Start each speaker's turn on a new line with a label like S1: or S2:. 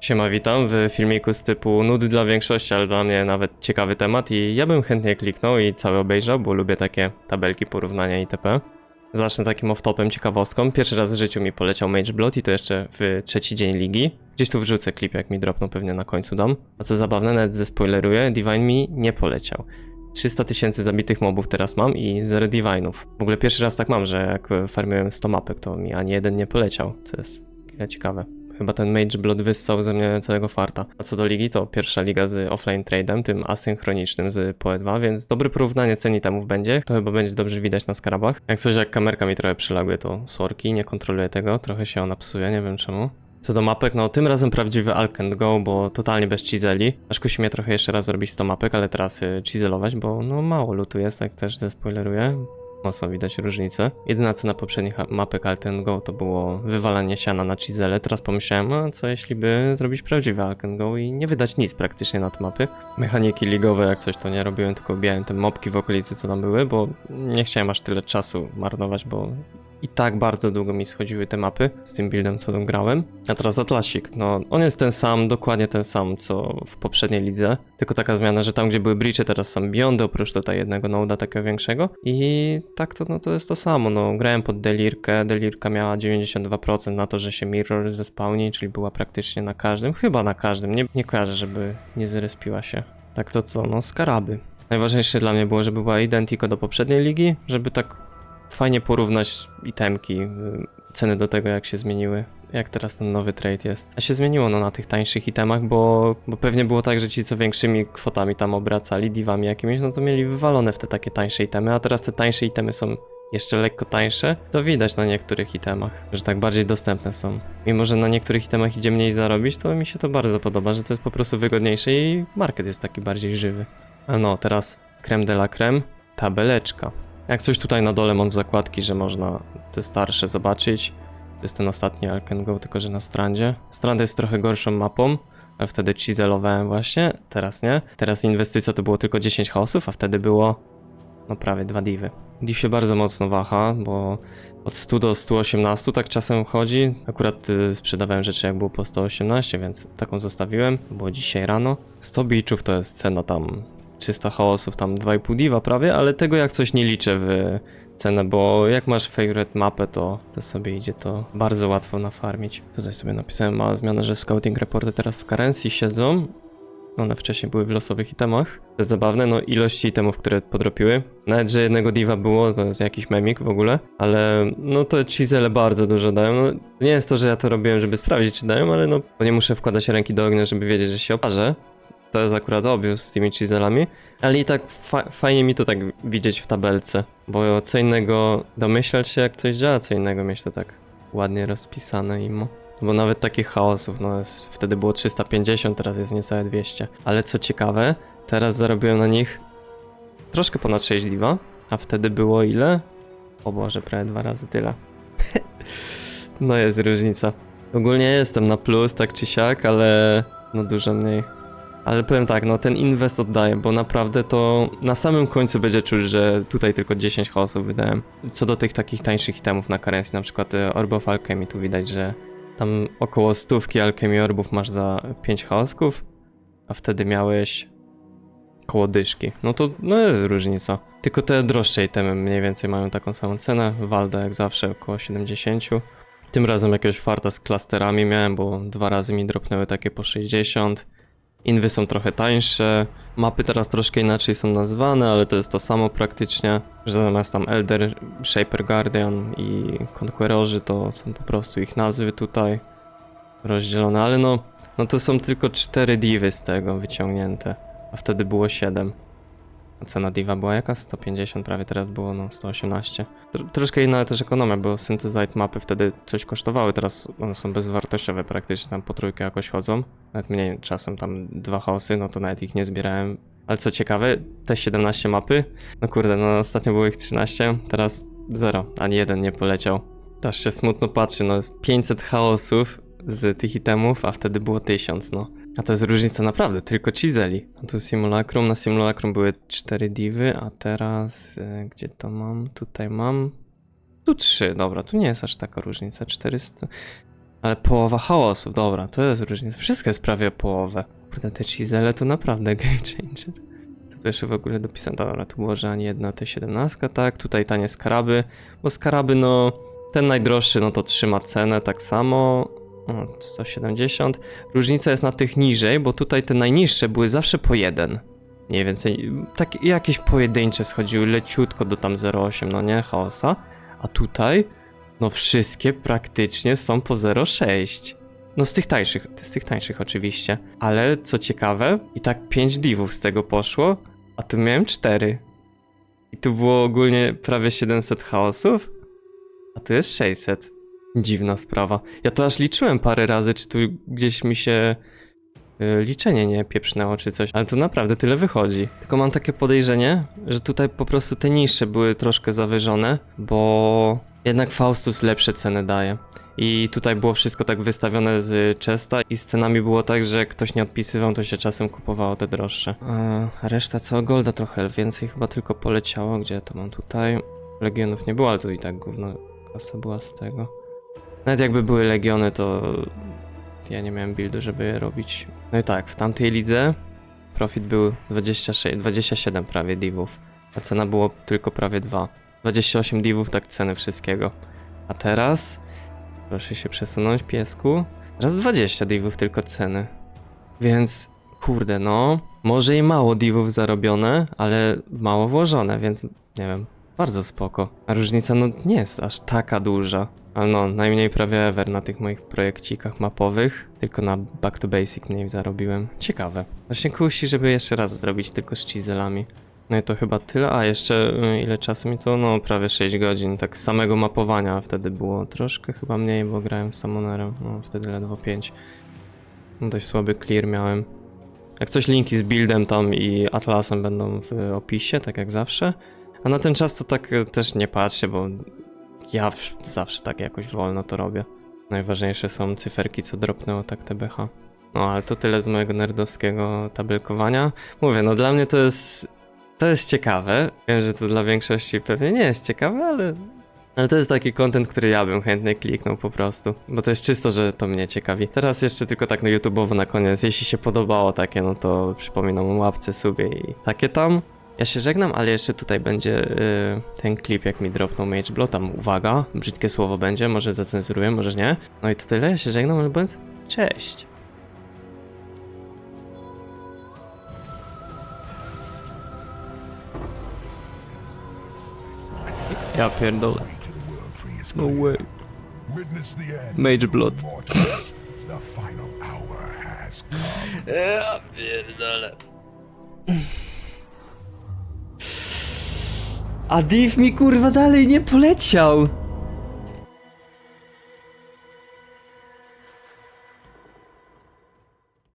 S1: Siema, witam w filmiku z typu nudy dla większości, ale dla mnie nawet ciekawy temat i ja bym chętnie kliknął i cały obejrzał, bo lubię takie tabelki, porównania itp. Zacznę takim off-topem, ciekawostką. Pierwszy raz w życiu mi poleciał Mage Blood i to jeszcze w trzeci dzień ligi. Gdzieś tu wrzucę klip, jak mi dropną, pewnie na końcu dam. A co zabawne, nawet zespoileruję, Divine mi nie poleciał. 300 tysięcy zabitych mobów teraz mam i 0 Divine'ów. W ogóle pierwszy raz tak mam, że jak farmiłem 100 mapek, to mi ani jeden nie poleciał, co jest ciekawe. Chyba ten Mage Blood wyssał ze mnie całego farta. A co do ligi, to pierwsza liga z offline tradem, tym asynchronicznym z PoE2, więc dobre porównanie cen itemów będzie. To chyba będzie dobrze widać na skarabach. Jak coś, jak kamerka mi trochę przylaguje, to sorki, nie kontroluję tego, trochę się ona psuje, nie wiem czemu. Co do mapek, no tym razem prawdziwy Alk and Go, bo totalnie bez chiseli. Aż kusi mnie trochę jeszcze raz zrobić 100 mapek, ale teraz y, chiselować, bo no mało lutu jest, tak też zespoileruję. Mocno widać różnicę. Jedyna cena poprzednich mapek Alt and Go to było wywalanie siana na chisele. Teraz pomyślałem, a co jeśli by zrobić prawdziwy Alt and Go i nie wydać nic praktycznie na te mapy. Mechaniki ligowe jak coś to nie robiłem, tylko bijałem te mopki w okolicy co tam były, bo nie chciałem aż tyle czasu marnować, bo i tak bardzo długo mi schodziły te mapy z tym buildem, co grałem. A teraz Atlasik, no on jest ten sam, dokładnie ten sam, co w poprzedniej lidze. Tylko taka zmiana, że tam, gdzie były breache, teraz są beyondy, oprócz tutaj jednego noda takiego większego. I tak to, no to jest to samo, no grałem pod Delirkę, Delirka miała 92% na to, że się mirror zespałni, czyli była praktycznie na każdym, chyba na każdym, nie, nie kojarzę, żeby nie zrespiła się. Tak to co, no skaraby. Najważniejsze dla mnie było, żeby była identico do poprzedniej ligi, żeby tak fajnie porównać itemki, y, ceny do tego jak się zmieniły, jak teraz ten nowy trade jest. A się zmieniło no na tych tańszych itemach, bo, bo pewnie było tak, że ci co większymi kwotami tam obracali, divami jakimiś, no to mieli wywalone w te takie tańsze itemy, a teraz te tańsze itemy są jeszcze lekko tańsze, to widać na niektórych itemach, że tak bardziej dostępne są. Mimo, że na niektórych itemach idzie mniej zarobić, to mi się to bardzo podoba, że to jest po prostu wygodniejsze i market jest taki bardziej żywy. A no, teraz creme de la creme, tabeleczka. Jak coś tutaj na dole mam zakładki, że można te starsze zobaczyć. To jest ten ostatni Alken Go, tylko że na strandzie. Strand jest trochę gorszą mapą, ale wtedy chiselowałem właśnie, teraz nie. Teraz inwestycja to było tylko 10 chaosów, a wtedy było no prawie dwa divy. Div się bardzo mocno waha, bo od 100 do 118 tak czasem chodzi. Akurat y, sprzedawałem rzeczy jak było po 118, więc taką zostawiłem. Było dzisiaj rano. 100 beachów to jest cena tam 300 chaosów, tam 2,5 diva prawie, ale tego jak coś nie liczę w cenę, bo jak masz favorite mapę, to, to sobie idzie to bardzo łatwo nafarmić. Tutaj sobie napisałem mała zmiana, że scouting reporty teraz w currency siedzą. One wcześniej były w losowych itemach. To jest zabawne, no ilości itemów, które podropiły. Nawet, że jednego diva było, to jest jakiś memik w ogóle, ale no to chisele bardzo dużo dają. No, nie jest to, że ja to robiłem, żeby sprawdzić, czy dają, ale no nie muszę wkładać ręki do ognia, żeby wiedzieć, że się oparzę. To jest akurat obvious z tymi chiselami, ale i tak fa fajnie mi to tak widzieć w tabelce, bo co innego domyślać się jak coś działa, co innego mieć to tak ładnie rozpisane imo. Bo nawet takich chaosów, no jest, wtedy było 350, teraz jest niecałe 200. Ale co ciekawe, teraz zarobiłem na nich troszkę ponad 6 diva, a wtedy było ile? O Boże, prawie dwa razy tyle. no jest różnica. Ogólnie jestem na plus, tak czy siak, ale no dużo mniej. Ale powiem tak, no ten inwest oddaję, bo naprawdę to na samym końcu będzie czuć, że tutaj tylko 10 chaosów wydałem. Co do tych takich tańszych itemów na currency, na przykład e, Orb of Alchemy, tu widać, że tam około stówki Alchemy Orbów masz za 5 chaosków, a wtedy miałeś koło dyszki. No to no jest różnica. Tylko te droższe itemy mniej więcej mają taką samą cenę. Walda jak zawsze około 70. Tym razem jakiegoś farta z klasterami miałem, bo dwa razy mi dropnęły takie po 60. Inwy są trochę tańsze. Mapy teraz troszkę inaczej są nazwane, ale to jest to samo praktycznie. Że zamiast tam Elder, Shaper Guardian i Conquerorzy to są po prostu ich nazwy tutaj rozdzielone, ale no, no to są tylko 4 divy z tego wyciągnięte, a wtedy było 7. Cena diva była jaka? 150 prawie, teraz było no 118. Tr troszkę inna też ekonomia, bo Synthesite mapy wtedy coś kosztowały, teraz one są bezwartościowe praktycznie, tam po trójkę jakoś chodzą. Nawet mniej czasem tam dwa chaosy, no to nawet ich nie zbierałem. Ale co ciekawe, te 17 mapy, no kurde, no ostatnio było ich 13, teraz 0, ani jeden nie poleciał. Też się smutno patrzy, no jest 500 chaosów z tych itemów, a wtedy było 1000, no. A to jest różnica naprawdę, tylko chiseli. A tu simulacrum, na simulacrum były 4 divy, a teraz, e, gdzie to mam? Tutaj mam, tu 3, dobra, tu nie jest aż taka różnica, 400... Ale połowa chaosów, dobra, to jest różnica. Wszystko jest prawie połowę. Kurde, te chisele to naprawdę game changer. Co tu jeszcze w ogóle dopisałem? Dobra, tu było, że ani jedna T17, tak. Tutaj tanie skaraby, bo skaraby, no, ten najdroższy, no to trzyma cenę tak samo. O, 170. Różnica jest na tych niżej, bo tutaj te najniższe były zawsze po jeden. Mniej więcej, tak jakieś pojedyncze schodziły leciutko do tam 0,8, no nie, chaosa. A tutaj, no wszystkie praktycznie są po 0,6. No z tych tańszych, z tych tańszych oczywiście. Ale co ciekawe, i tak 5 divów z tego poszło, a tu miałem 4. I tu było ogólnie prawie 700 chaosów, a tu jest 600. Dziwna sprawa. Ja to aż liczyłem parę razy, czy tu gdzieś mi się y, liczenie nie pieprznęło czy coś, ale to naprawdę tyle wychodzi. Tylko mam takie podejrzenie, że tutaj po prostu te niższe były troszkę zawyżone, bo jednak Faustus lepsze ceny daje. I tutaj było wszystko tak wystawione z Chesta i z cenami było tak, że jak ktoś nie odpisywał, to się czasem kupowało te droższe. A reszta co? Golda trochę więcej chyba tylko poleciało. Gdzie to mam tutaj? Legionów nie było, ale tu i tak gówno kasa była z tego. Nawet jakby były legiony, to ja nie miałem buildu, żeby je robić. No i tak, w tamtej lidze profit był 26, 27 prawie divów, a cena było tylko prawie 2. 28 divów, tak ceny wszystkiego. A teraz, proszę się przesunąć, piesku, raz 20 divów tylko ceny. Więc, kurde, no, może i mało divów zarobione, ale mało włożone, więc nie wiem, bardzo spoko. A różnica, no, nie jest aż taka duża. No, najmniej prawie ever na tych moich projekcikach mapowych. Tylko na Back to Basic mniej zarobiłem. Ciekawe. Właśnie kusi, żeby jeszcze raz zrobić tylko z chiselami. No i to chyba tyle. A jeszcze y, ile czasu mi to? No prawie 6 godzin. Tak samego mapowania wtedy było troszkę chyba mniej, bo grałem z Summonerem. No wtedy ledwo 5. No, dość słaby clear miałem. Jak coś linki z buildem tam i Atlasem będą w opisie, tak jak zawsze. A na ten czas to tak y, też nie patrzcie, bo ja zawsze tak jakoś wolno to robię. Najważniejsze są cyferki, co dropnęło tak TBH. No ale to tyle z mojego nerdowskiego tabelkowania. Mówię, no dla mnie to jest. To jest ciekawe. Wiem, że to dla większości pewnie nie jest ciekawe, ale. Ale to jest taki content, który ja bym chętnie kliknął po prostu. Bo to jest czysto, że to mnie ciekawi. Teraz jeszcze tylko tak na YouTube'owo na koniec. Jeśli się podobało takie, no to przypominam o łapce, subie i takie tam. Ja się żegnam, ale jeszcze tutaj będzie y, ten klip, jak mi dropnął Mage Blow. Tam uwaga, brzydkie słowo będzie, może zacenzuruję, może nie. No i to tyle, ja się żegnam, ale mówiąc, cześć. Ja pierdolę. No way. Mage Blood. Ja pierdolę. A div mi kurwa dalej nie poleciał.